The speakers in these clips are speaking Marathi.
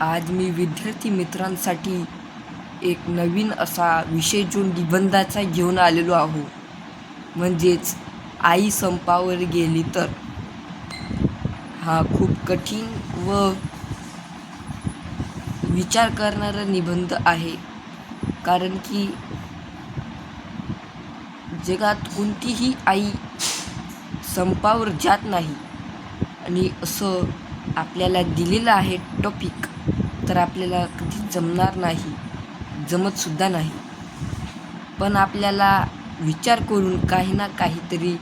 आज मी विद्यार्थी मित्रांसाठी एक नवीन असा विषय जो निबंधाचा घेऊन आलेलो आहो. म्हणजेच आई संपावर गेली तर. हा खूप कठीण व विचार करणारा निबंध आहे. कारण की जगात कोणतीही आई संपावर जात नाही. आणि असं आपल्याला दिलेलं आहे टॉपिक तर आपल्याला कधी जमणार नाही जमतसुद्धा नाही. पण आपल्याला विचार करून काही ना काहीतरी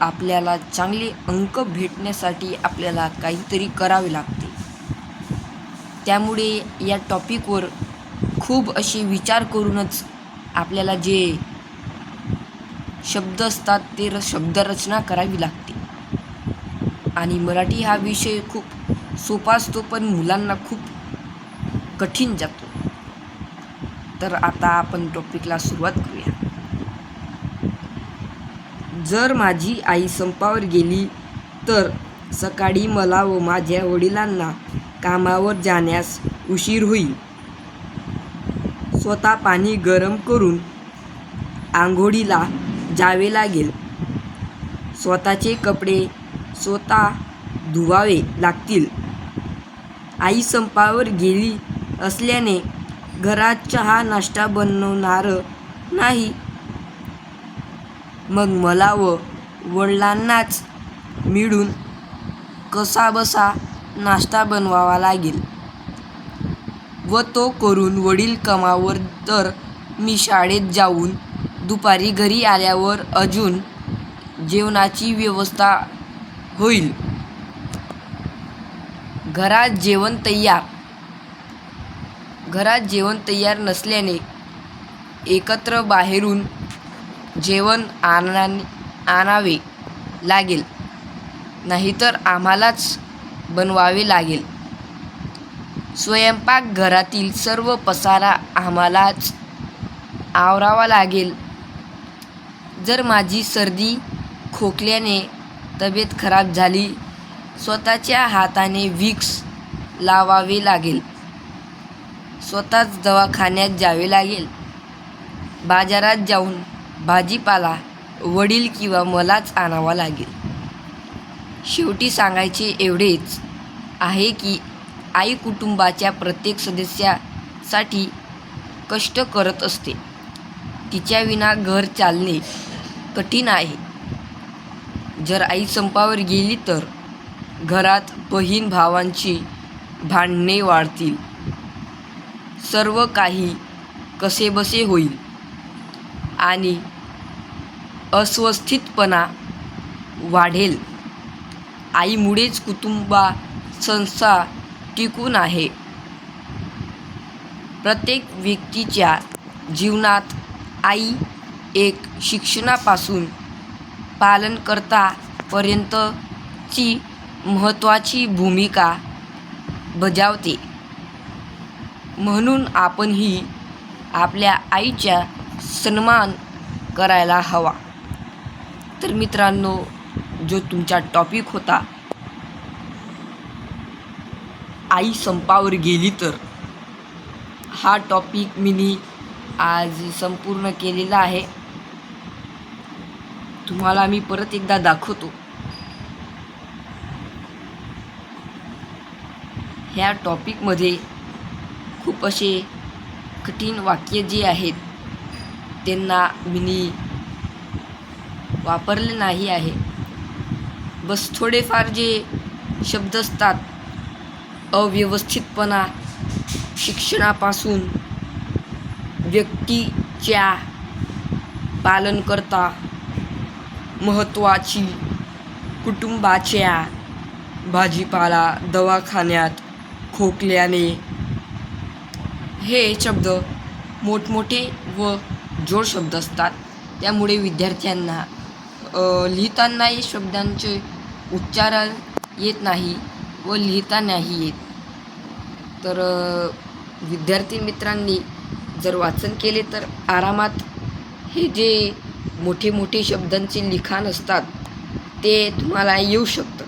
आपल्याला चांगले अंक भेटण्यासाठी आपल्याला काहीतरी करावे लागते. त्यामुळे या टॉपिकवर खूप असे विचार करूनच आपल्याला जे शब्द असतात ते र शब्दरचना करावी लागते. आणि मराठी हा विषय खूप सोपा असतो पण मुलांना खूप कठीण जातो. तर आता आपण टॉपिकला सुरुवात करूया. जर माझी आई संपावर गेली तर सकाळी मला व माझ्या वडिलांना कामावर जाण्यास उशीर होईल. स्वतः पाणी गरम करून आंघोळीला जावे लागेल. स्वतःचे कपडे स्वतः धुवावे लागतील. आई संपावर गेली असल्याने घरात चहा नाश्ता बनवणार नाही. मग मला व वडिलांनाच मिळून कसाबसा नाश्ता बनवावा लागेल व तो करून वडील कामावर तर मी शाळेत जाऊन दुपारी घरी आल्यावर अजून जेवणाची व्यवस्था होईल. घरात जेवण तयार. घरात जेवण तयार नसल्याने एकत्र बाहेरून जेवण आणा आणावे लागेल. नाहीतर आम्हालाच बनवावे लागेल. स्वयंपाकघरातील सर्व पसारा आम्हालाच आवरावा लागेल. जर माझी सर्दी खोकल्याने तब्येत खराब झाली स्वतःच्या हाताने विक्स लावावे लागेल. स्वतःच दवाखान्यात जावे लागेल. बाजारात जाऊन भाजीपाला वडील किंवा मलाच आणावा लागेल. शेवटी सांगायचे एवढेच आहे की आई कुटुंबाच्या प्रत्येक सदस्यासाठी कष्ट करत असते. तिच्याविना घर चालणे कठीण आहे. जर आई संपावर गेली तर घरात बहीण भावांची भांडणे वाढतील. सर्व काही कसेबसे होईल. आणि अस्वस्थितपणा वाढेल. आईमुळेच कुटुंबा संस्था टिकून आहे. प्रत्येक व्यक्तीच्या जीवनात आई एक शिक्षणापासून पालनकर्तापर्यंतची महत्त्वाची भूमिका बजावते. म्हणून आपणही आपल्या आईच्या सन्मान करायला हवा. तर मित्रांनो जो तुमचा टॉपिक होता आई संपावर गेली तर? हा टॉपिक मी आज संपूर्ण केलेला आहे. तुम्हाला मी परत एकदा दाखवतो. ह्या टॉपिकमध्ये खूप असे कठीण वाक्य जे आहेत त्यांना मी वापरले नाही आहे. बस थोडेफार जे शब्द असतात अव्यवस्थितपणा शिक्षणापासून व्यक्तीच्या पालनकर्ता महत्त्वाची कुटुंबाच्या भाजीपाला दवाखान्यात खोकल्याने हे शब्द मोठमोठे व जोड शब्द असतात. त्यामुळे विद्यार्थ्यांना लिहितानाही शब्दांचे उच्चारण येत नाही व लिहिता नाही येत. तर विद्यार्थी मित्रांनी जर वाचन केले तर आरामात हे जे मोठे मोठे शब्दांचे लिखाण असतात ते तुम्हाला येऊ शकतं.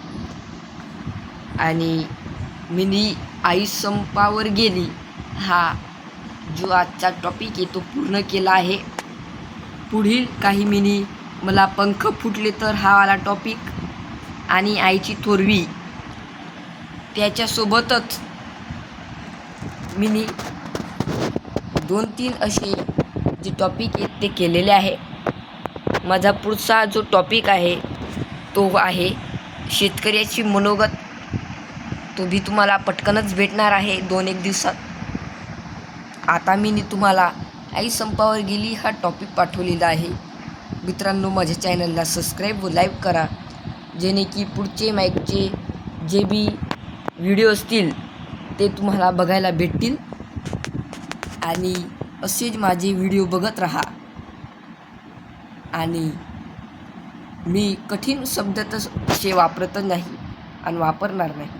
आणि मिनी आई संपावर गेली. हा जो आजचा टॉपिक आहे तो पूर्ण केला आहे. पुढील काही मिनी मला पंख फुटले तर हा आला टॉपिक आणि आईची थोरवी. त्याच्यासोबतच मिनी दोन तीन असे जे टॉपिक आहेत ते केलेले आहे. माझा पुढचा जो टॉपिक आहे तो आहे शेतकऱ्याची मनोगत. तो भी तुम्हाला पटकनच भेटणार आहे दोन एक दिवसात. आता मी नी तुम्हाला आई संपावर गेली हा टॉपिक पाठवलेला आहे. मित्रांनो माझ्या चॅनलला सबस्क्राईब व लाईक करा. जेणे की पुढचे माईकचे जे बी व्हिडिओ असतील ते तुम्हाला बघायला भेटतील. आणि असेच माझे व्हिडिओ बघत राहा. आणि मी कठीण शब्द तसे असे वापरतच नाही आणि वापरणार नाही.